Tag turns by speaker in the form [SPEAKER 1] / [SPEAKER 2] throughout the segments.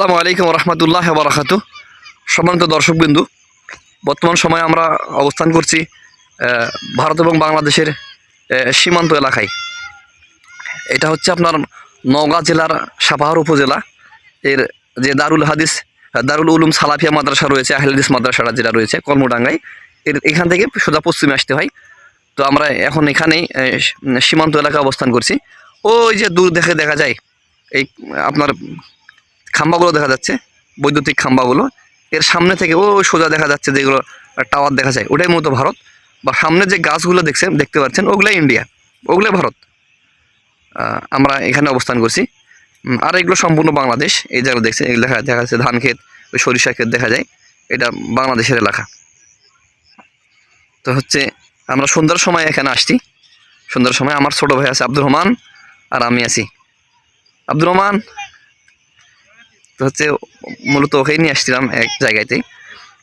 [SPEAKER 1] আসসালামু আলাইকুম রহমতুল্লাহ বারাকাতু সম্মানিত দর্শকবিন্দু, বর্তমান সময়ে আমরা অবস্থান করছি ভারত এবং বাংলাদেশের সীমান্ত এলাকায়। এটা হচ্ছে আপনার নওগাঁ জেলার সাপাহার উপজেলা। এর যে দারুল হাদিস, দারুল উলুম সালাফিয়া মাদ্রাসা রয়েছে, আহলে হাদিস মাদ্রাসাটা যেটা রয়েছে, কর্মডাঙ্গায়। এর এখান থেকে সোজা পশ্চিমে আসতে হয়। তো আমরা এখন এখানেই সীমান্ত এলাকায় অবস্থান করছি। ওই যে দূর দেখে দেখা যায়, এই আপনার খাম্বাগুলো দেখা যাচ্ছে, বৈদ্যুতিক খাম্বাগুলো। এর সামনে থেকে ও সোজা দেখা যাচ্ছে যেগুলো টাওয়ার দেখা যায়। ওটাই মূলত ভারত। বা সামনে যে গাছগুলো দেখছেন, দেখতে পাচ্ছেন, ওগুলাই ইন্ডিয়া। ওগুলোই ভারত। আমরা এখানে অবস্থান করছি। আর এগুলো সম্পূর্ণ বাংলাদেশ। এই জায়গায় দেখছেন, এগুলো দেখা দেখা যাচ্ছে, ধান ক্ষেত, ওই সরিষা ক্ষেত দেখা যায়। এটা বাংলাদেশের এলাকা। তো হচ্ছে, আমরা সন্ধ্যার সময় এখানে আসছি। সন্ধ্যার সময় আমার ছোট ভাই আছে আব্দুর রহমান, আর আমি আছি। আব্দুর রহমান তো হচ্ছে মূলত ওকেই নিয়ে আসছিলাম এক জায়গাতে।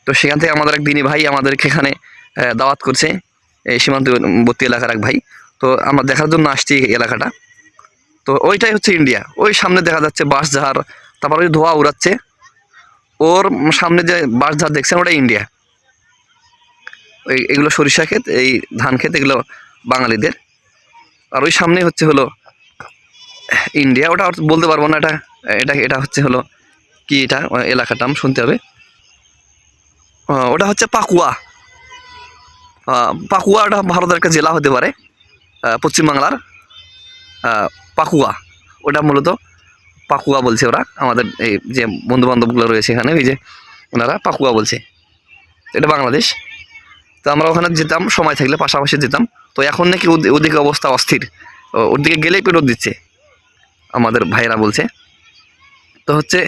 [SPEAKER 1] তো সেখান থেকে আমাদের এক দিনী ভাই আমাদেরকে এখানে দাওয়াত করছে, এই সীমান্তবর্তী এলাকার এক ভাই। তো আমরা দেখার জন্য আসছি এলাকাটা। তো ওইটাই হচ্ছে ইন্ডিয়া। ওই সামনে দেখা যাচ্ছে বাঁশঝাড় তারপর ওই ধোয়া উড়াচ্ছে। ওর সামনে যে বাঁশঝাড় দেখছেন ওটা ইন্ডিয়া। ওই এগুলো সরিষা ক্ষেত, এই ধান ক্ষেত, এগুলো বাঙালিদের। আর ওই সামনে হচ্ছে হলো, ইন্ডিয়া। ওটা বলতে পারব না, এটা এটা এটা হচ্ছে হলো কি এটা? এলাকার নাম শুনতে হবে। ওটা হচ্ছে পাকুয়া। পাকুয়া ওটা ভারতের একটা জেলা হতে পারে পশ্চিমবাংলার। পাকুয়া। ওটা মূলত পাকুয়া বলছে ওরা। আমাদের এই যে বন্ধু বান্ধবগুলো রয়েছে এখানে ওই যে ওনারা পাকুয়া বলছে। এটা বাংলাদেশ। তো আমরা ওখানে যেতাম, সময় থাকলে পাশাপাশি যেতাম। তো এখন নাকি ওদিকে অবস্থা অস্থির। ওর দিকে গেলেই পেরোত দিচ্ছে। আমাদের ভাইয়েরা বলছে। তো হচ্ছে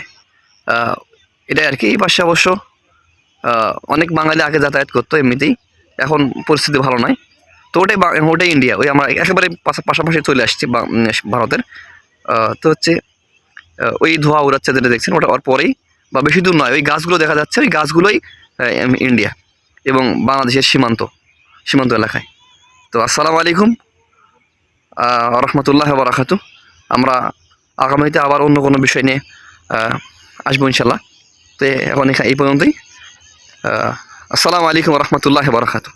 [SPEAKER 1] এটাই আর কি এই পাশে অবশ্য অনেক বাঙালি আগে যাতায়াত করতো এমনিতেই, এখন পরিস্থিতি ভালো নয় তো ওটাই ওটাই ইন্ডিয়া ওই আমরা একেবারে পাশা- পাশাপাশি চলে আসছি ভারতের। তো হচ্ছে ওই ধোয়া উড়াচ্ছে যেটা দেখছেন, ওটা ওর পরেই, বা বেশি দূর নয়, ওই গাছগুলো দেখা যাচ্ছে, ওই গাছগুলোই ইন্ডিয়া এবং বাংলাদেশের সীমান্ত সীমান্ত এলাকায়। তো আসসালামু আলাইকুম রহমতুল্লাহ বারাকাতু আমরা আগামীতে আবার অন্য কোনো বিষয় নিয়ে আসব ইনশাল্লাহ তো এখন এই পর্যন্তই। আসসালামু আলাইকুম রহমতুল্লাহ বারাকাতু